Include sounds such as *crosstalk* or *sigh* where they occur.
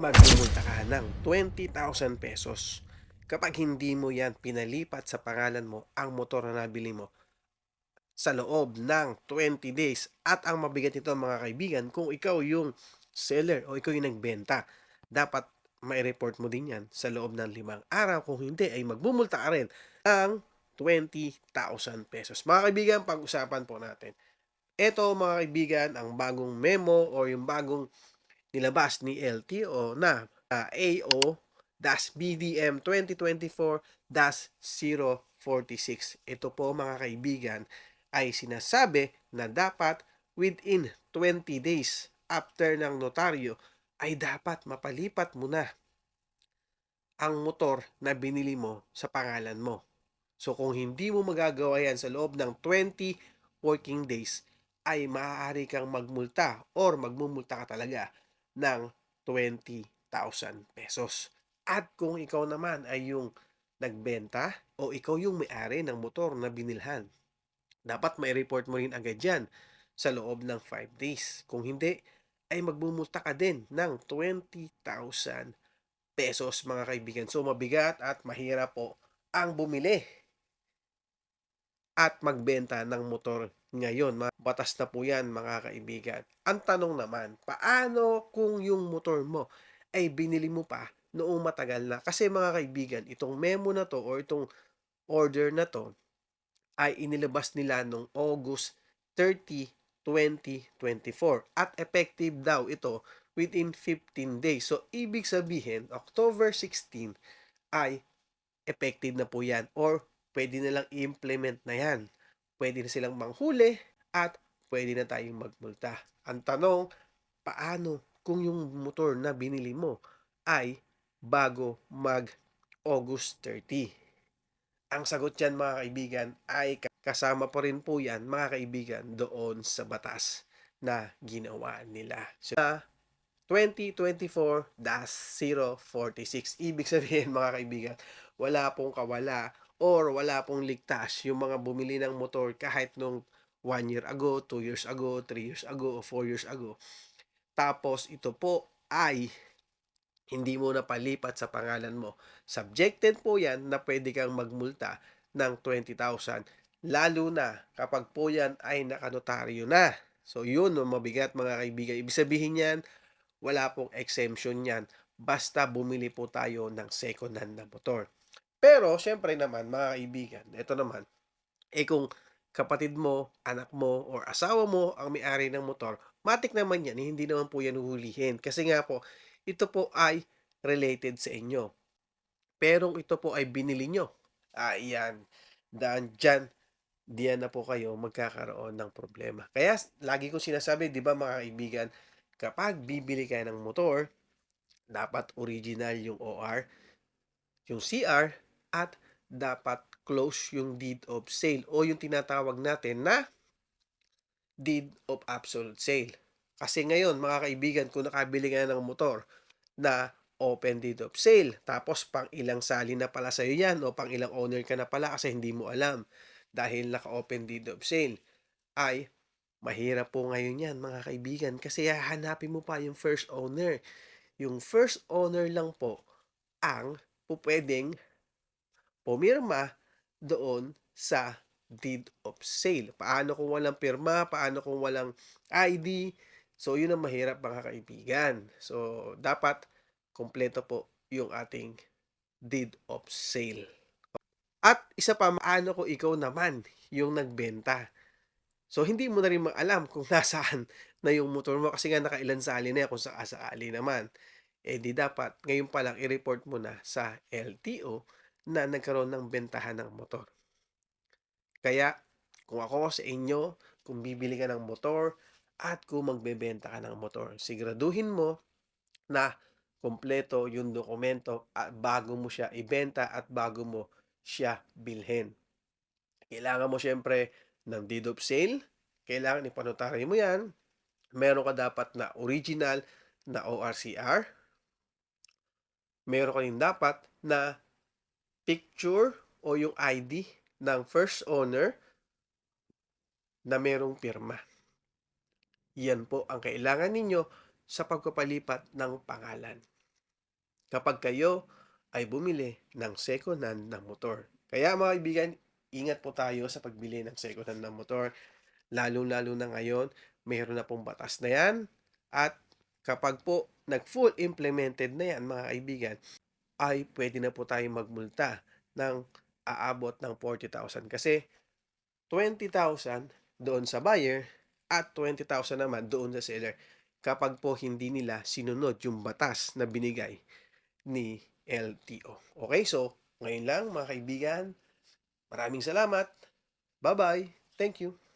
magmumulta ka ng 20,000 pesos kapag hindi mo yan pinalipat sa pangalan mo ang motor na nabili mo sa loob ng 20 days. At ang mabigat nito mga kaibigan, kung ikaw yung seller o ikaw yung nagbenta, dapat may report mo din yan sa loob ng limang araw. Kung hindi, ay magbumulta ka rin ng 20,000 pesos. Mga kaibigan, pag-usapan po natin. Ito mga kaibigan, ang bagong memo o yung bagong nilabas ni LTO na uh, AO-BDM 2024-046. Ito po mga kaibigan ay sinasabi na dapat within 20 days after ng notaryo ay dapat mapalipat mo na ang motor na binili mo sa pangalan mo. So kung hindi mo magagawa yan sa loob ng 20 working days, ay maaari kang magmulta or magmumulta ka talaga ng 20,000 pesos. At kung ikaw naman ay yung nagbenta o ikaw yung may-ari ng motor na binilhan, dapat may report mo rin agad yan sa loob ng 5 days. Kung hindi, ay magbumulta ka din ng 20,000 pesos mga kaibigan. So mabigat at mahirap po ang bumili at magbenta ng motor ngayon. Batas na po yan mga kaibigan. Ang tanong naman, paano kung yung motor mo ay binili mo pa noong matagal na? Kasi mga kaibigan, itong memo na to or itong order na to ay inilabas nila noong August 30, 2024 at effective daw ito within 15 days. So, ibig sabihin, October 16 ay effective na po yan or pwede na lang i-implement na yan. Pwede na silang manghuli at pwede na tayong magmulta. Ang tanong, paano kung yung motor na binili mo ay bago mag August 30? Ang sagot yan mga kaibigan ay kasama pa rin po yan mga kaibigan doon sa batas na ginawa nila. So, 2024-046. Ibig sabihin mga kaibigan, wala pong kawala or wala pong ligtas yung mga bumili ng motor kahit nung 1 year ago, 2 years ago, 3 years ago, o 4 years ago. Tapos ito po ay hindi mo na palipat sa pangalan mo. Subjected po yan na pwede kang magmulta ng 20,000 lalo na kapag po yan ay nakanotaryo na. So yun, mabigat mga kaibigan. Ibig sabihin yan, wala pong exemption yan basta bumili po tayo ng second hand na motor. Pero, syempre naman, mga kaibigan, ito naman, eh kung kapatid mo, anak mo, or asawa mo ang may-ari ng motor, matik naman yan, hindi naman po yan huhulihin. Kasi nga po, ito po ay related sa inyo. Pero ito po ay binili nyo. Ah, yan. Dan, dyan, diyan na po kayo magkakaroon ng problema. Kaya, lagi ko sinasabi, di ba mga kaibigan, kapag bibili kayo ng motor, dapat original yung OR, yung CR, at dapat close yung deed of sale o yung tinatawag natin na deed of absolute sale. Kasi ngayon, mga kaibigan, kung nakabili ka ng motor na open deed of sale, tapos pang ilang sali na pala sa'yo yan o pang ilang owner ka na pala kasi hindi mo alam dahil naka-open deed of sale, ay mahirap po ngayon yan mga kaibigan kasi hahanapin mo pa yung first owner. Yung first owner lang po ang po pwedeng pumirma doon sa deed of sale. Paano kung walang pirma? Paano kung walang ID? So, yun ang mahirap mga kaibigan. So, dapat kompleto po yung ating deed of sale. At isa pa, paano kung ikaw naman yung nagbenta? So, hindi mo na rin maalam kung *laughs* nasaan na yung motor mo kasi nga nakailan sali na yan kung sakasakali naman. Eh di dapat ngayon pa lang i-report mo na sa LTO na nagkaroon ng bentahan ng motor. Kaya, kung ako sa inyo, kung bibili ka ng motor, at kung magbebenta ka ng motor. Siguraduhin mo na kompleto yung dokumento at bago mo siya ibenta at bago mo siya bilhin. Kailangan mo syempre ng deed of sale. Kailangan ipanotary mo yan. Meron ka dapat na original na ORCR. Meron ka rin dapat na picture o yung ID ng first owner na merong pirma. Yan po ang kailangan ninyo sa pagpapalipat ng pangalan. kapag kayo ay bumili ng second hand na motor. Kaya mga kaibigan, ingat po tayo sa pagbili ng second hand na motor. Lalong-lalo na ngayon, mayroon na pong batas na yan. At kapag po nag-full implemented na yan mga kaibigan, ay pwede na po tayong magmulta ng aabot ng 40,000 kasi 20,000 doon sa buyer at 20,000 naman doon sa seller kapag po hindi nila sinunod yung batas na binigay ni LTO. Okay, so ngayon lang mga kaibigan, maraming salamat. Bye-bye. Thank you.